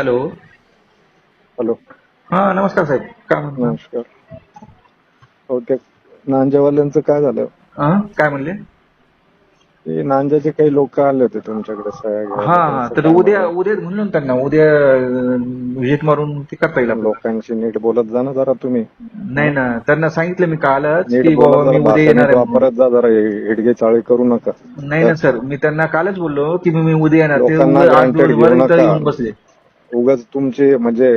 Hello. Hello. हा नमस्कार साहेब. काय म्हणता? नमस्कार. हो ते नांजेवाल्यांचं काय झालं? हा, काय म्हणले? ते नांजाचे काही लोक आले होते तुमच्याकडे सह्या घ्यायला. हा हा. तर उद्या? उद्या म्हणलं ना त्यांना उद्या व्हिजिट मारून ते करता येईल आपल्याला. लोकांशी नीट बोलत जा ना जरा तुम्ही. नाही ना त्यांना सांगितलं मी कालच नीट की बाबा बोलत मी जरा उद्या भाषा येणार नीट आहे. म्हणून. वापरत जा जरा हिडगे चाळी करू नका. नाही ना सर मी त्यांना कालच बोललो की मी मी उद्या येणार ते लोकांना उगाच आठ granted दिवसभर घेऊ इथं नका. येऊन बसले. उगाच तुमचे म्हणजे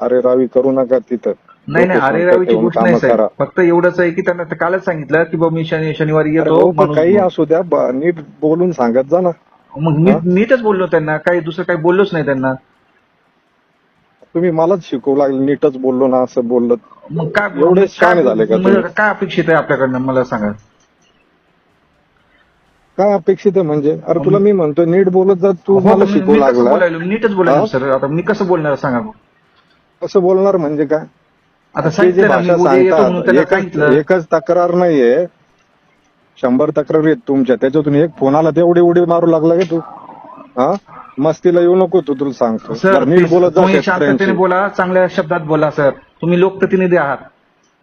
अरे रावी करू नका तिथं नाही नाही अरे रावीची गोष्ट नाही साहेब करा. फक्त एवढंच आहे की त्यांना ते कालच सांगितलं की बाबा मी शनि शनिवारी अरे येतो पण काही. असू द्या ब- नीट बोलून सांगत जा ना मग मी हा? नीटच बोललो त्यांना काही दुसरं काही बोललोच नाही त्यांना तुम्ही मलाच शिकवू लागले नीटच बोललो ना असं बोललो मग काय एवढे शहाणे झाले का तुम्ही? काय अपेक्षित आहे आपल्याकडनं मला सांगा काय अपेक्षित आहे म्हणजे? अरे तुला मी म्हणतोय नीट बोलत जा तू हो, मला कसं लागला. नीटच बोलायलो? सर. आता मी कसं बोलणार सांगा. कसं बोलणार म्हणजे काय? आता जे भाषा सांगतात एकच तक्रार नाहीये. शंभर तक्रार आहेत तुमच्या त्याच्यातून एक फोन आला तेवढी उडी मारू लागला का तू? हा? मस्तीला येऊ नको तू तुला सांगतो. नीट बोलत जा बोला चांगल्या शब्दात बोला सर. तुम्ही लोकप्रतिनिधी आहात.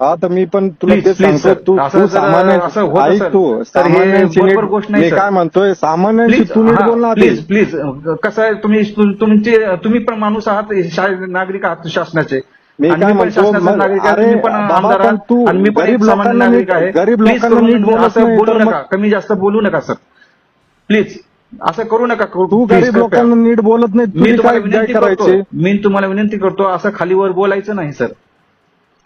हा तर मी पण तुला Please, तेच please, सांगतो sir. तू असं तू जर- सामान्य असं होतं, ऐक. तू तर हे सामान्यांची बरोबर नीट गोष्ट नाही, मी sir. काय म्हणतोय सामान्यांशी प्लीज तू नीट बोल ना आधी. प्लीज प्लीज कसं आहे तुम्ही तुमचे तुम्ही पण माणूस आहात शा- नागरिक आहात शासनाचे मी आणि काय पण म्हणतो, शासनाचा मग- नागरिक आहे अरे तुम्ही पण बाबा, आमदार पण आहात तू आणि मी पण एक गरीब सामान्य लोकांना नागरिक नीट- आहे गरीब Please लोकांना करून नीट बोलत असं नाही, बोलू तर मग- नका कमी जास्त बोलू नका सर प्लीज असं करू नका तू Please, गरीब कृपया. लोकांना नीट बोलत नाही मी तुम्हाला काय काय विनंती करतो करायची मी तुम्हाला विनंती करतो असं खालीवर बोलायचं नाही सर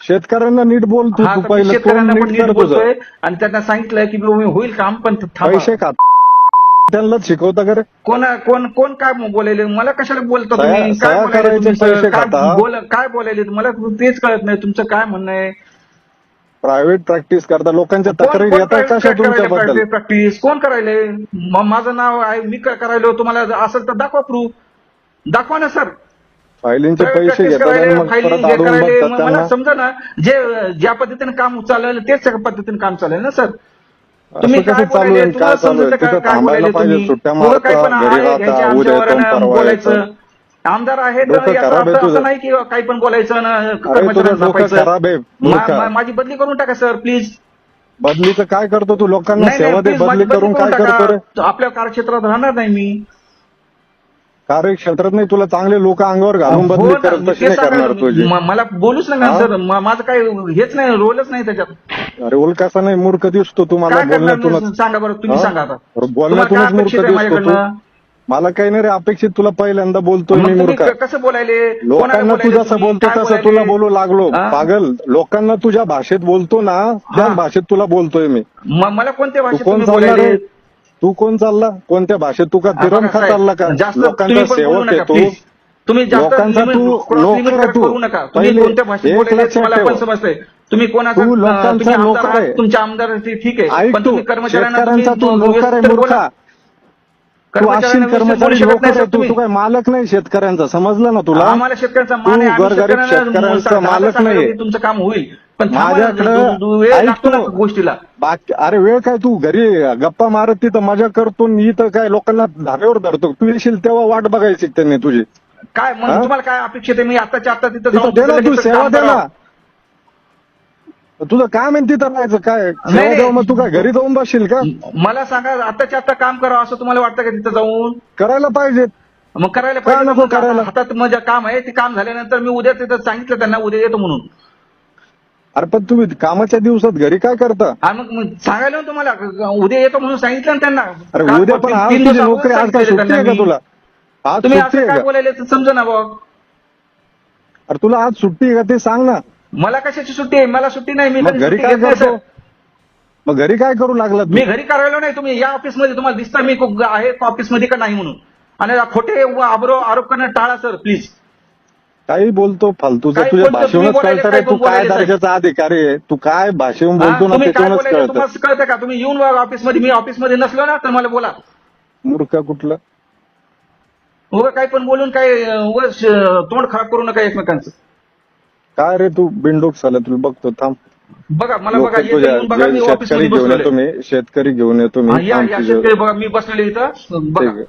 शेतकऱ्यांना नीट बोल तू. हा तू तर मी पहिलं तोंड शेतकऱ्यांना पण नीट कर बोलतोय आणि त्यांना सांगितलंय की बाबा मी होईल काम पण थांबा. पैसे खात त्यांनाच शिकवता का रे? कोण कोण कोण काय बोलायले मला कशाला बोलता सह्या- तुम्ही काय सह्या बोलायले करायचे तुम्ही सर? पैसे काय खाता. बोल काय बोलायले? मला तेच कळत नाही. तुमचं काय म्हणणं आहे? प्रायव्हेट प्रॅक्टिस करता. लोकांच्या कोण- तक्रारी कोण येतात practice कशा तुमच्याबद्दल करायले प्रॅक्टिस कोण करायले? म- माझं नाव आहे. मी काय करायलो. तुम्हाला असेल तर दाखवा प्रूफ दाखवा ना सर Private पैसे घेतात हे करायले, मग मला समजा ना जे ज्या पद्धतीने काम चालेल तेच पद्धतीने काम चालेल ना सर? तुम्ही काय चालू आहे? चालू थांबायला पाहिजे सुट्ट्या मारता उद्या बोलायचं. आमदार आहे. असं नाही की काही पण बोलायचं माझी बदली करून टाका सर प्लीज. बदलीचं काय करतो तू? लोकांना सेवा दे बदली करून काय करतो आपल्या कार्यक्षेत्रात राहणार नाही मी. कार्यक्षेत्रात नाही तुला चांगले लोक अंगावर घालून हो बदली ना, करत मी तशी तेच नाही करणार. तुझी म- मला बोलूच नका हा? सर म- माझं काही हेच नाही रोलच नाही त्याच्यात अरे ओल कसा नाही मूर्ख दिसतो तुम्हाला काय करणार बोलण्यातूनच? सांगा बरं तुम्ही हा? सांगा आता तुम्हाला काय बोलण्यातूनच मूर्ख अपेक्षित आहे दिसतो तू माझ्याकडनं मला काही नाही रे अपेक्षित तुला पहिल्यांदा बोलतोय मग मी तुम्ही मूर्ख क- कसं बोलायले कोणाला लोकांना तू जसं तुम्ही? बोलतो काय तसं बोलायले? तुला बोलू लागलो हा? पागल लोकांना तुझ्या भाषेत बोलतो ना त्या हा. भाषेत तुला बोलतोय मी म- मला कोणत्या भाषेत कोण तुम्ही बोलायले तू कोण चालला? कोणत्या भाषेत तू का तिरम बघा खा साहेब, चालला का? जास्त लोकांचा सेवक आहे तू तुम्ही जास्त लोकांचा तू तू. करू नका. तुम्ही कोणत्या भाषेत एक बोलायले लक्षात मला ठेव. पण समजतंय. तुम्ही कोणाचा आहे. तुमच्या आमदार ठीक आहे. पण तू. तुम्ही कर्मचाऱ्यांना शेतकऱ्यांचा तू तुम्ही लोकर आहे मूर्खा. तू कर्मचारी नाही सर तू. तू काय मालक नाही शेतकऱ्यांचा? समजलं ना तुला? आम्हाला शेतकऱ्यांचा शेतकऱ्यांना शेतकऱ्यांचा मालक. की तुमचं काम होईल. पण माझ्याकडं लागतो ना. गोष्टीला बाकी अरे वेळ काय तू घरी गप्पा मारत तिथं मजा करतो आणि इथं काय लोकांना धाब्यावर धरतो तू येशील तेव्हा वाट बघायची त्यांनी तुझी काय हा? तुम्हाला काय अपेक्षित आहे मी आताच्या आता तिथं दे तू सेवा काम दे ना करावं. तुझं काम आहे तिथं राहायचं काय सेवा नाही. देऊ मग तू काय घरी जाऊन बसशील का मला सांगा आताच्या आता काम करावं असं तुम्हाला वाटतं का तिथं जाऊन करायला पाहिजे मग करायला पाहिजे? हातात माझं काम आहे ते काम झाल्यानंतर मी उद्या तिथं सांगितलं त्यांना उद्या येतो म्हणून अरे पण तुम्ही कामाच्या दिवसात घरी काय करता? आणि मग मग सांगायला ना तुम्हाला. उद्या येतो म्हणून सांगितलं ना त्यांना. अरे उद्या पण आज तीन तुझी नोकरी आज काय सुट्टी आहे त्यांना का मी. तुला? आज तुम्ही सुट्टी असं आहे काय बोलायले समजा ना भाऊ अरे तुला आज सुट्टी आहे का ते सांग ना. मला कशाची सुट्टी आहे? मला सुट्टी नाही. मी मग घरी सुट्टी काय करतो. मग घरी काय करू लागला तू? मी घरी करायला नाही तुम्ही या ऑफिसमध्ये. तुम्हाला दिसता मी को- आहे ऑफिसमध्ये का नाही म्हणून. आणि खोटे व आरोप करणं टाळा सर प्लीज काही बोलतो फालतूचं काही तुझ्या बोलतो, तुम्ही भाषेवरूनच बोलायले कळतं काय रे तू काय बोलायले. दर्जाचा अधिकारी आहे? तू काय भाषेवरून हा, बोलतो ना तुम्ही काय त्याच्यावरूनच बोलायले कळतं. तुम्हाला कळतं का? तुम्ही येऊन ऑफिसमध्ये मी ऑफिसमध्ये नसलो ना तर मला बोला. मूर्ख कुठलं? उगा काही पण बोलून काय उगा तोंड खराब करू नका एकमेकांचं. काय रे तू? बिंडोक झाला तुला बघतो थांब. बघा मला लोक बघा तुझ्या येऊन बघा मी जे ऑफिसमध्ये शेतकरी घेऊन बसलेलो येतो मी शेतकरी घेऊन येतो हा, मी या थांब या तुझ्या- शेतकरी बघा मी बसलेलो इथं. ठीक बघा. आहे